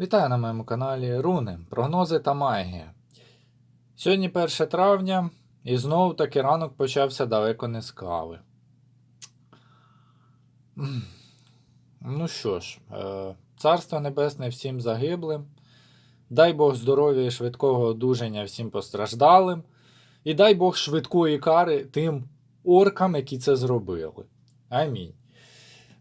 Вітаю на моєму каналі Руни, прогнози та магія. Сьогодні 1 травня, і знову таки ранок почався далеко не з кави. Ну що ж, е, царство небесне всім загиблим. Дай Бог здоров'я і швидкого одужання всім постраждалим. І дай Бог швидкої кари тим оркам, які це зробили. Амінь.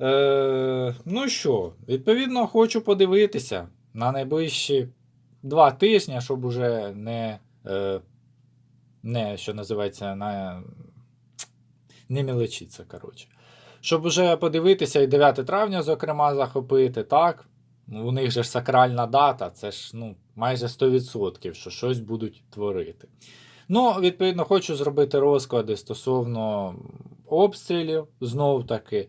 Е, ну що, відповідно, хочу подивитися на найближчі два тижні, щоб уже не, е, не що називається, на, не мілочиться, коротше. Щоб уже подивитися і 9 травня, зокрема, захопити, так? У них же ж сакральна дата, це ж ну, майже 100%, що щось будуть творити. Ну, відповідно, хочу зробити розклади стосовно обстрілів, знов таки.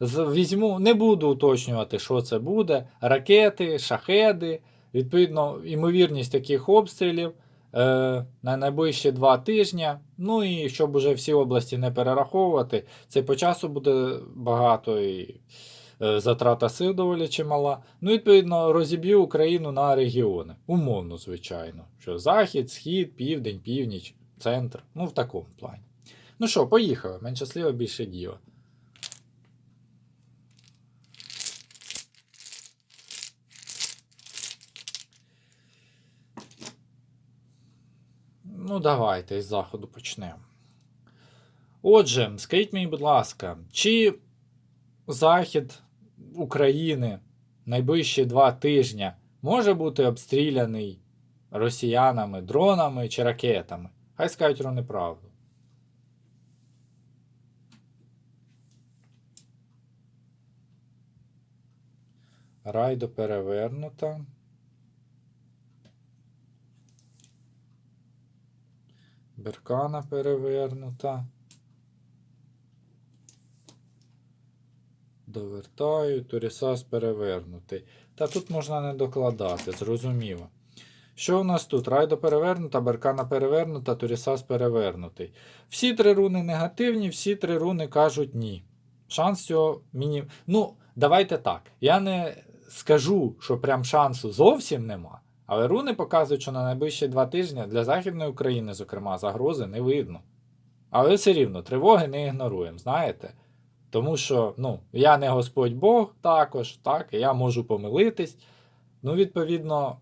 Візьму, не буду уточнювати, що це буде. Ракети, шахеди. Відповідно, ймовірність таких обстрілів е, на найближчі два тижні. Ну і щоб уже всі області не перераховувати, це по часу буде багато і е, затрата сил доволі чимала. Ну, відповідно, розіб'ю Україну на регіони. Умовно, звичайно. Що захід, схід, південь, північ, центр. Ну, в такому плані. Ну що, поїхали. Менше слова, більше діла. Ну, давайте із заходу почнемо. Отже, скажіть мені, будь ласка, чи захід України найближчі два тижні може бути обстріляний росіянами, дронами чи ракетами? Хай скажуть про неправду. Райдо перевернута. Беркана перевернута. Довертаю, Турісас перевернутий. Та тут можна не докладати, зрозуміло. Що у нас тут? Райдо перевернута, Беркана перевернута, Турісас перевернутий. Всі три руни негативні, всі три руни кажуть ні. Шанс цього міні... Ну, давайте так. Я не скажу, що прям шансу зовсім нема. Але руни показують, що на найближчі два тижні для Західної України, зокрема, загрози не видно. Але все рівно тривоги не ігноруємо, знаєте? Тому що ну, я не Господь Бог також, так, я можу помилитись. Ну, відповідно,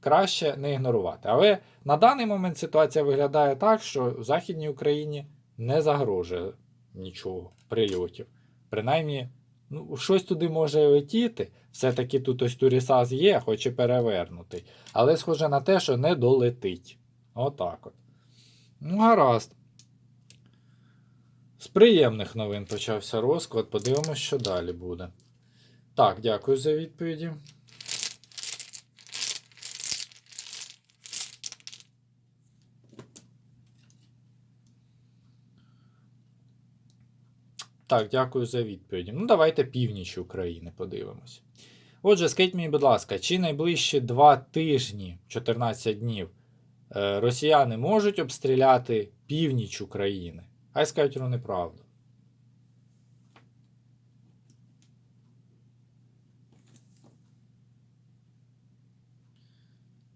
краще не ігнорувати. Але на даний момент ситуація виглядає так, що в Західній Україні не загрожує нічого прильотів. Принаймні, ну, щось туди може летіти. Все-таки тут ось Турісас є, хоч і перевернутий. Але схоже на те, що не долетить. Отак от. Ну, гаразд. З приємних новин почався розклад. Подивимось, що далі буде. Так, дякую за відповіді. Так, дякую за відповіді. Ну, давайте північ України подивимось. Отже, скажіть мені, будь ласка, чи найближчі два тижні, 14 днів, е, росіяни можуть обстріляти північ України? Хай скажуть про неправду.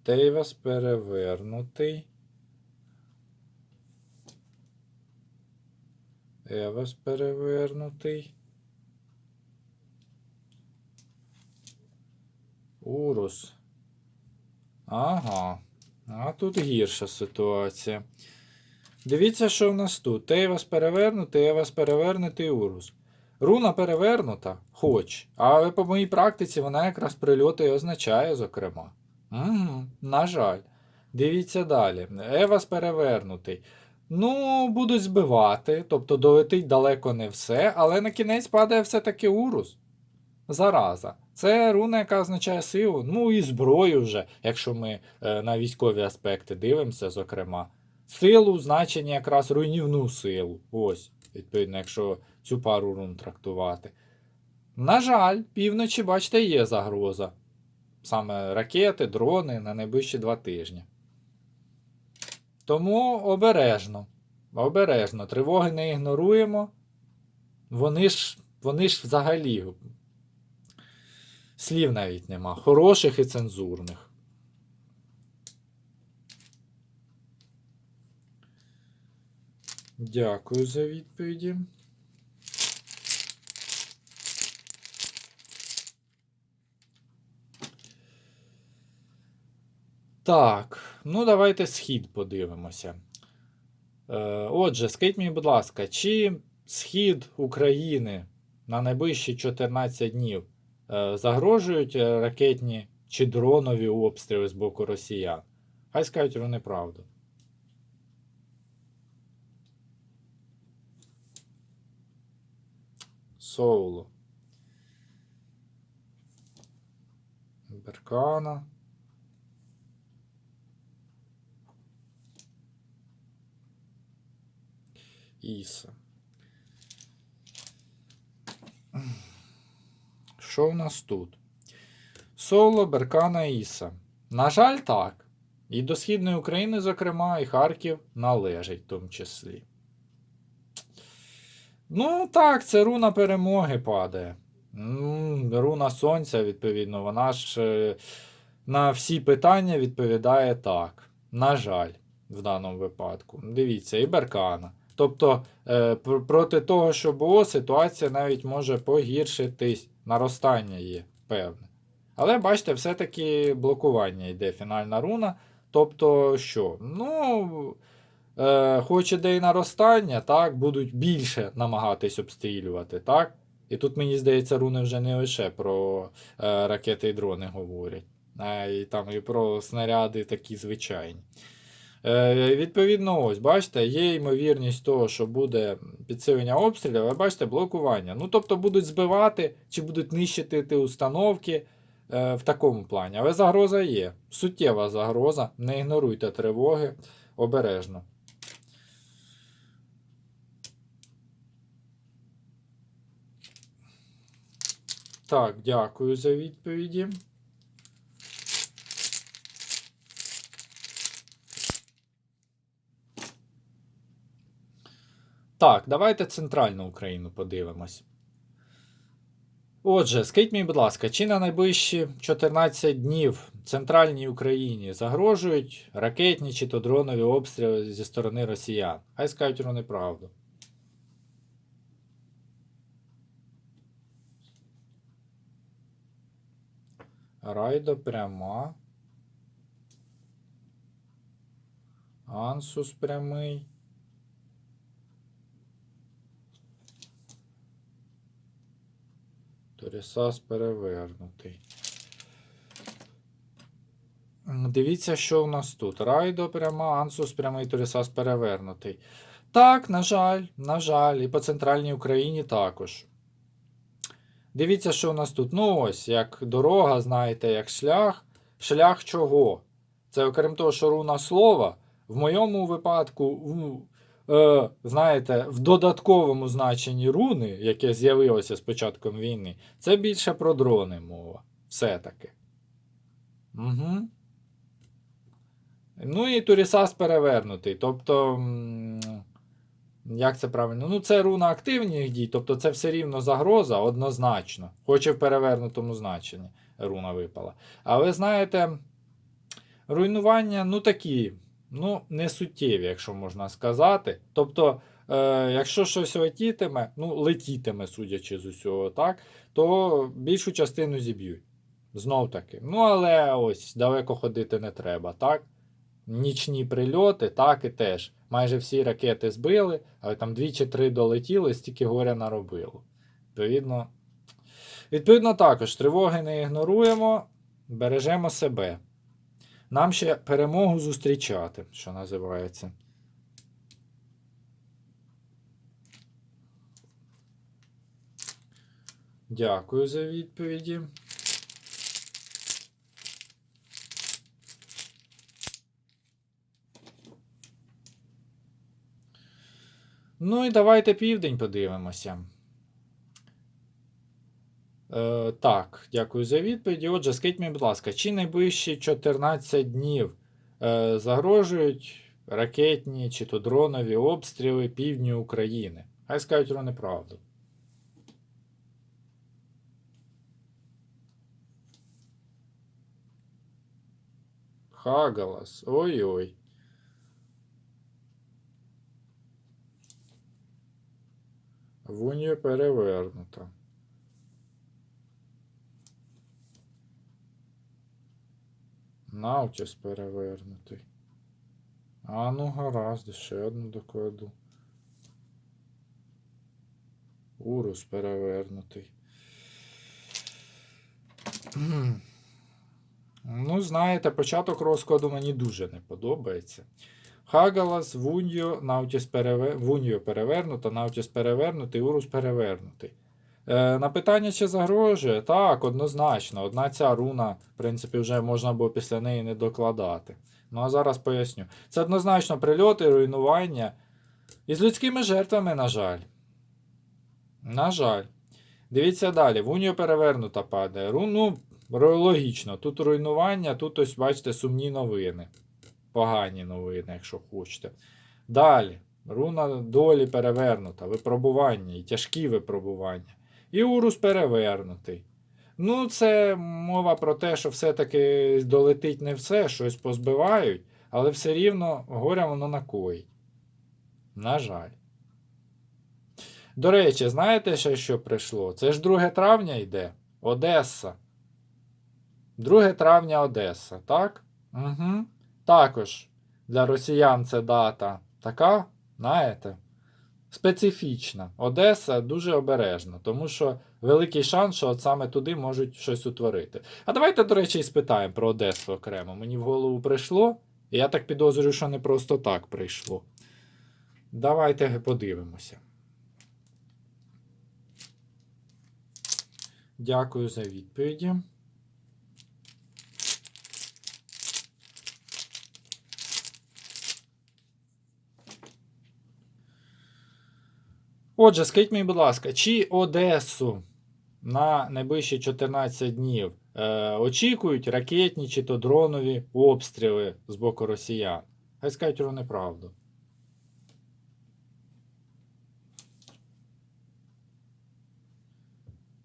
Тейвас перевернутий. Евас перевернутий. Урус. Ага. А тут гірша ситуація. Дивіться, що в нас тут. Тейвас перевернутий, Евас перевернутий Урус. Руна перевернута, хоч. Але по моїй практиці вона якраз прильоти і означає, зокрема. Угу, на жаль. Дивіться далі. Евас перевернутий. Ну, будуть збивати, тобто долетить далеко не все, але на кінець падає все-таки урус. Зараза. Це руна, яка означає силу, ну і зброю вже, якщо ми е, на військові аспекти дивимося, зокрема. Силу, значення якраз руйнівну силу. Ось, відповідно, якщо цю пару рун трактувати. На жаль, півночі, бачите, є загроза. Саме ракети, дрони на найближчі два тижні. Тому обережно. Обережно. Тривоги не ігноруємо. Вони ж, вони ж взагалі Слів навіть нема. Хороших і цензурних. Дякую за відповіді. Так, ну давайте схід подивимося. Е, отже, скажіть мені, будь ласка, чи схід України на найближчі 14 днів е, загрожують е, ракетні чи дронові обстріли з боку росіян? Хай скажуть вони правду. Соуло. Беркана. Іса. Що в нас тут? Соло, Беркана, Іса. На жаль, так. І до Східної України, зокрема, і Харків належить в тому числі. Ну, так, це руна перемоги падає. Руна сонця, відповідно, вона ж е, на всі питання відповідає так. На жаль, в даному випадку. Дивіться, і Беркана. Тобто, е, проти того, що було, ситуація навіть може погіршитись. Наростання є певне. Але бачите, все-таки блокування йде фінальна руна. Тобто, що? Ну, е, хоч іде і наростання, так, будуть більше намагатись обстрілювати, так? І тут, мені здається, руни вже не лише про е, ракети і дрони говорять, а і там і про снаряди такі звичайні. Е, відповідно, ось, бачите, є ймовірність того, що буде підсилення обстрілів, але бачите, блокування. Ну, тобто будуть збивати чи будуть нищити ті установки е, в такому плані. Але загроза є. Суттєва загроза. Не ігноруйте тривоги обережно. Так, дякую за відповіді. Так, давайте центральну Україну подивимось. Отже, скажіть мені, будь ласка, чи на найближчі 14 днів центральній Україні загрожують ракетні чи то дронові обстріли зі сторони росіян? Хай скажуть вони правду. Райдо пряма. Ансус прямий. Торісас перевернутий. Дивіться, що в нас тут. Райдо пряма, Ансус прямий, Торісас перевернутий. Так, на жаль, на жаль, і по центральній Україні також. Дивіться, що у нас тут. Ну ось, як дорога, знаєте, як шлях. Шлях чого? Це окрім того, що руна слова, в моєму випадку, е, знаєте, в додатковому значенні руни, яке з'явилося з початком війни, це більше про дрони мова. Все-таки. Угу. Ну і Турісас перевернутий. Тобто. Як це правильно? Ну, це руна активних дій, тобто це все рівно загроза однозначно. Хоч і в перевернутому значенні руна випала. Але знаєте, руйнування, ну такі, ну, не суттєві, якщо можна сказати. Тобто, е, якщо щось летітиме, ну, летітиме, судячи з усього, так, то більшу частину зіб'ють. Знов таки. Ну, але ось далеко ходити не треба, так? Нічні прильоти, так і теж. Майже всі ракети збили, але там дві чи три долетіли, стільки горя наробило. Відповідно, відповідно, також тривоги не ігноруємо, бережемо себе. Нам ще перемогу зустрічати, що називається. Дякую за відповіді. Ну і давайте південь подивимося. Е, так, дякую за відповіді. Отже, скажіть мені, будь ласка, чи найближчі 14 днів е, загрожують ракетні чи то дронові обстріли півдню України? Хай скажуть вони правду. Хагалас. Ой-ой. Вунію перевернуто. Наутіс перевернутий. А ну гаразд, ще одну докладу. Урус перевернутий. Ну, знаєте, початок розкладу мені дуже не подобається. Хагалас, Вуньо, Наутіс перевер... Вуньо перевернуто, Наутіс перевернутий, Урус перевернутий. Е, на питання, чи загрожує? Так, однозначно. Одна ця руна, в принципі, вже можна було після неї не докладати. Ну а зараз поясню. Це однозначно прильоти, руйнування. І з людськими жертвами, на жаль. На жаль. Дивіться далі. Вуньо перевернута падає. Ру, ну, логічно. Тут руйнування, тут ось, бачите, сумні новини. Погані новини, якщо хочете. Далі. Руна долі перевернута, випробування і тяжкі випробування. І урус перевернутий. Ну, це мова про те, що все-таки долетить не все, щось позбивають, але все рівно горя воно накоїть. На жаль. До речі, знаєте ще, що прийшло? Це ж 2 травня йде. Одеса. 2 травня Одеса, так? Угу. Також для росіян це дата така, знаєте, специфічна. Одеса дуже обережна, тому що великий шанс, що от саме туди можуть щось утворити. А давайте, до речі, і спитаємо про Одесу окремо. Мені в голову прийшло, і я так підозрюю, що не просто так прийшло. Давайте подивимося. Дякую за відповіді. Отже, скажіть мені, будь ласка, чи Одесу на найближчі 14 днів е, очікують ракетні чи то дронові обстріли з боку росіян? Хай скажуть вони правду.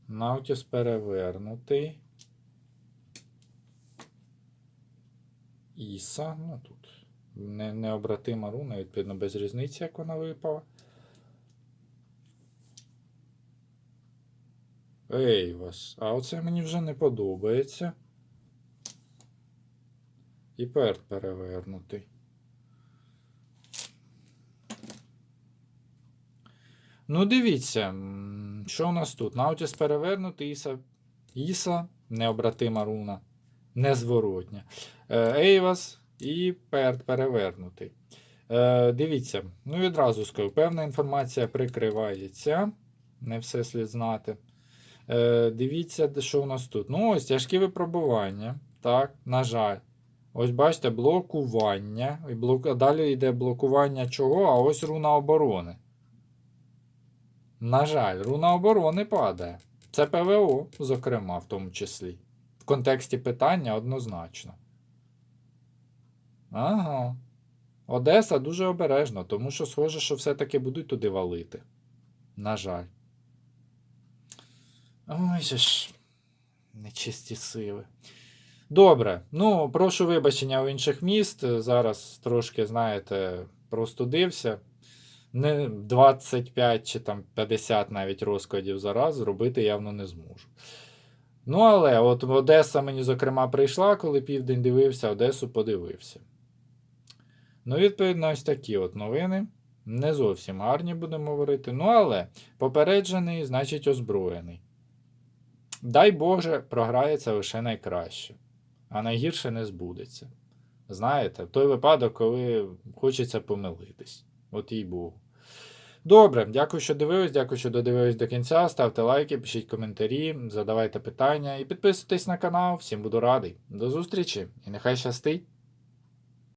Наутіс перевернутий. Іса, ну тут не, необратима руна, відповідно, без різниці, як вона випала. Ей вас, а оце мені вже не подобається. І перт перевернутий. Ну, дивіться, що у нас тут? Наутіс перевернутий, Іса, Іса, необратима руна, незворотня. Е, Ейвас і перт перевернутий. Е, дивіться, ну відразу скажу, певна інформація прикривається. Не все слід знати. Е, дивіться, що у нас тут. Ну, ось тяжкі випробування. Так, на жаль. Ось бачите, блокування. І блок... Далі йде блокування чого, а ось руна оборони. На жаль, руна оборони падає. Це ПВО, зокрема, в тому числі. В контексті питання однозначно. Ага. Одеса дуже обережно, тому що схоже, що все-таки будуть туди валити. На жаль. Ой же ж. Нечисті сили. Добре. Ну, прошу вибачення у інших міст. Зараз трошки, знаєте, простудився. Не 25 чи там 50 навіть розкладів за раз зробити явно не зможу. Ну, але от Одеса мені, зокрема, прийшла, коли південь дивився, Одесу подивився. Ну, відповідно, ось такі от новини. Не зовсім гарні, будемо говорити. Ну, але попереджений, значить, озброєний. Дай Боже, програється лише найкраще, а найгірше не збудеться. Знаєте, той випадок, коли хочеться помилитись. От їй Богу. Добре, дякую, що дивились, дякую, що додивились до кінця. Ставте лайки, пишіть коментарі, задавайте питання і підписуйтесь на канал. Всім буду радий. До зустрічі і нехай щастить!